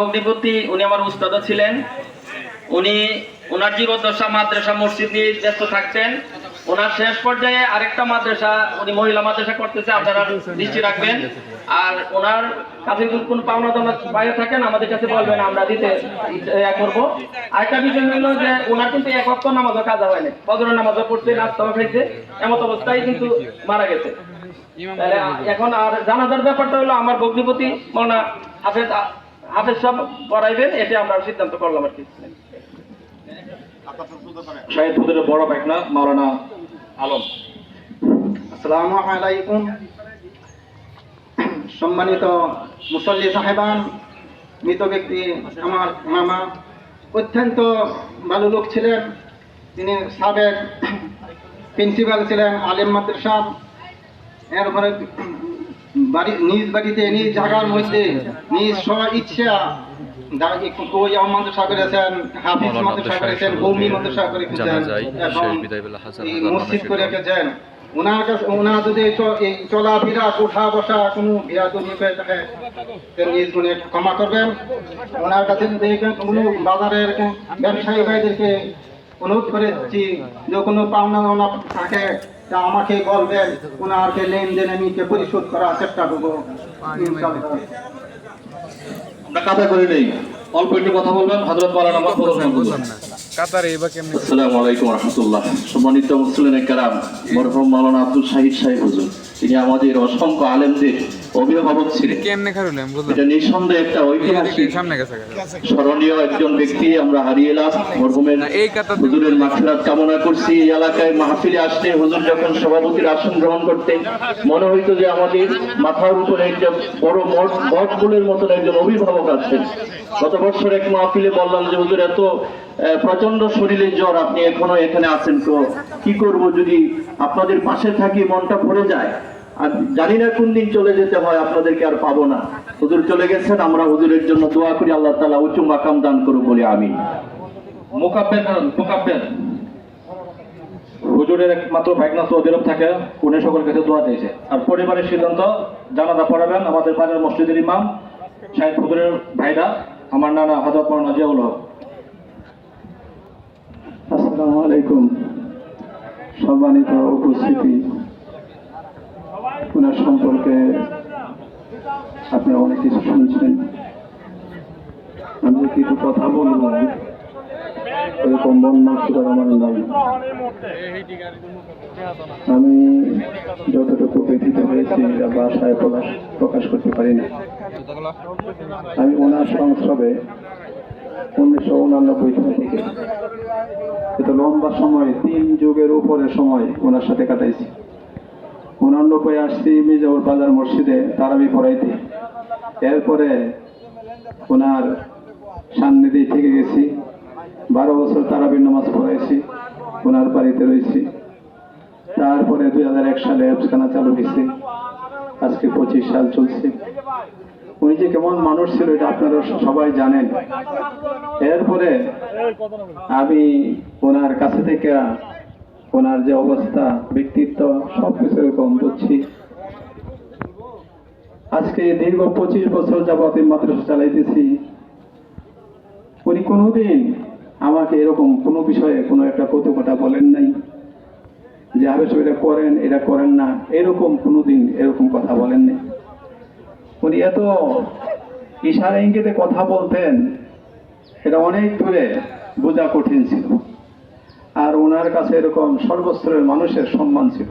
অগ্নিপতি উনি আমার উস্তাদও ছিলেন। উনি ওনার জীবদ্দশা মাদ্রাসা মসজিদ নিয়ে ব্যস্ত থাকতেন ওনার শেষ পর্যায়ে আরেকটা মাদ্রাসা উনি মহিলা মাদ্রাসা করতেছে আপনারা দৃষ্টি রাখবেন। আর ওনার কাছে যদি কোনো পাওনা দাওনা বাইরে থাকেন আমাদের কাছে বলবেন আমরা দিতে ইয়া করব। আরেকটা বিষয় হলো যে ওনার কিন্তু এক অক্ষ নামাজও কাজা হয়নি ফজরের নামাজও পড়ছে নাস্তাও খাইছে এমত অবস্থায় কিন্তু মারা গেছে। এখন আর জানাজার ব্যাপারটা হলো আমার বগ্নিপতি মৌলানা হাফেজ হাফেজ সব করাইবেন এটা আমরা সিদ্ধান্ত করলাম আর কি। হুজুরের বড় পাইকনা মাওলানা আলম। আসসালামু আলাইকুম। সম্মানিত মুসল্লি সাহেবান মৃত ব্যক্তি আমার মামা। অত্যন্ত ভালো লোক ছিলেন তিনি সাবেক প্রিন্সিপাল ছিলেন আলেম মাদ্রাসা এরপরে বাড়ি নিজ বাড়িতে নিজ জায়গার মধ্যে নিজ স্ব ইচ্ছা। চলাফেরা বসা কোনো ক্ষমা করবেন। ওনার কাছে কোনো বাজারের ব্যবসায়ী ভাইদেরকে অনুরোধ করেছি যে কোনো পাওনা ওনা থাকে তা আমাকে বলবেন ওনারকে লেনদেন আমি কে পরিশোধ করার চেষ্টা করব। ইনশাআল্লাহ। আমরা কাদা করে নেই। অল্প একটু কথা বলবেন হজরত মালানা মাহমুদ হোসেন হুজুর। কাতারে এবার কেমনি আসসালামু আলাইকুম রহমতুল্লাহ। সম্মানিত মুসলিম কারাম মরহুম মাওলানা আব্দুল শাহিদ সাহেব হুজুর। তিনি আমাদের অসংখ্য আলেমদের অভিভাবক ছিলেন। কেমনে খারুলাম বুঝলাম। এটা নিঃসন্দেহে একটা ঐতিহাসিক সামনে গেছে স্মরণীয় একজন ব্যক্তি আমরা হারিয়ে এলাম মরহুমের এই কাতার হুজুরের মাগফিরাত কামনা করছি। এই এলাকায় মাহফিলে আসতে হুজুর যখন সভাপতির আসন গ্রহণ করতেন মনে হইতো যে আমাদের মাথার উপরে একটা বড় মঠ মঠগুলোর মতন একজন অভিভাবক আছেন গত বছর এক মাহফিলে বললাম যে হুজুর এত প্রচণ্ড শরীরের জ্বর আপনি এখনও এখানে আছেন তো কি করব? যদি আপনাদের পাশে থাকি মনটা ভরে যায় আর জানি না কোন দিন চলে যেতে হয় আপনাদেরকে আর পাবো না। হুজুর চলে গেছেন আমরা হুজুরের জন্য দোয়া করি আল্লাহ তালা উচ্চ মাকাম দান করুন বলে আমি মোকাব্বের মোকাব্বের হুজুরের একমাত্র ভাইকনা সৌদি আরব থাকে উনি সকল কাছে দোয়া দিয়েছে আর পরিবারের সিদ্ধান্ত জানাজা পড়াবেন আমাদের পাড়ার মসজিদের ইমাম শাহিদ হুজুরের ভাইরা আমার নানা হজরত মাওলানা জিয়াউল হক। আসসালামু আলাইকুম। সম্মানিত উপস্থিতি। ওনার সম্পর্কে আপনি অনেক কিছু শুনছেন আমি যে কিছু কথা বলব। এরকম মন মানসিকতা আমার নাই। আমি যতটুকু ব্যথিত হয়েছি এটা বাসায় প্রকাশ প্রকাশ করতে পারি না। আমি ওনার সংস্রবে উনিশশো উনানব্বই সাল থেকে এত লম্বা সময়, তিন যুগের উপরে সময় ওনার সাথে কাটাইছি। উনানব্বই আসছি মির্জাউর বাজার মসজিদে তারাবি পড়াইতে। এরপরে ওনার সান্নিধ্যে থেকে গেছি। বারো বছর তারাবির নামাজ পড়াইছি, ওনার বাড়িতে রয়েছি তারপরে দুই হাজার এক সালে হেফসখানা চালু হয়েছে। আজকে পঁচিশ সাল চলছে। উনি যে কেমন মানুষ ছিল, এটা আপনারা সবাই জানেন। এরপরে আমি ওনার কাছে থেকে ওনার যে অবস্থা, ব্যক্তিত্ব, সবকিছু এরকম, বুঝছি। আজকে দীর্ঘ পঁচিশ বছর যাবত এই মাদ্রাসা চালাইতেছি। উনি কোনোদিন আমাকে এরকম কোনো বিষয়ে কোনো একটা কৌতুকতা বলেন নাই, যে আবেশ এটা করেন এটা করেন না, এরকম কোনোদিন এরকম কথা বলেন নাই। উনি এত ইশারা ইঙ্গিতে কথা বলতেন, এটা অনেক দূরে বোঝা কঠিন ছিল। আর ওনার কাছে এরকম সর্বস্তরের মানুষের সম্মান ছিল।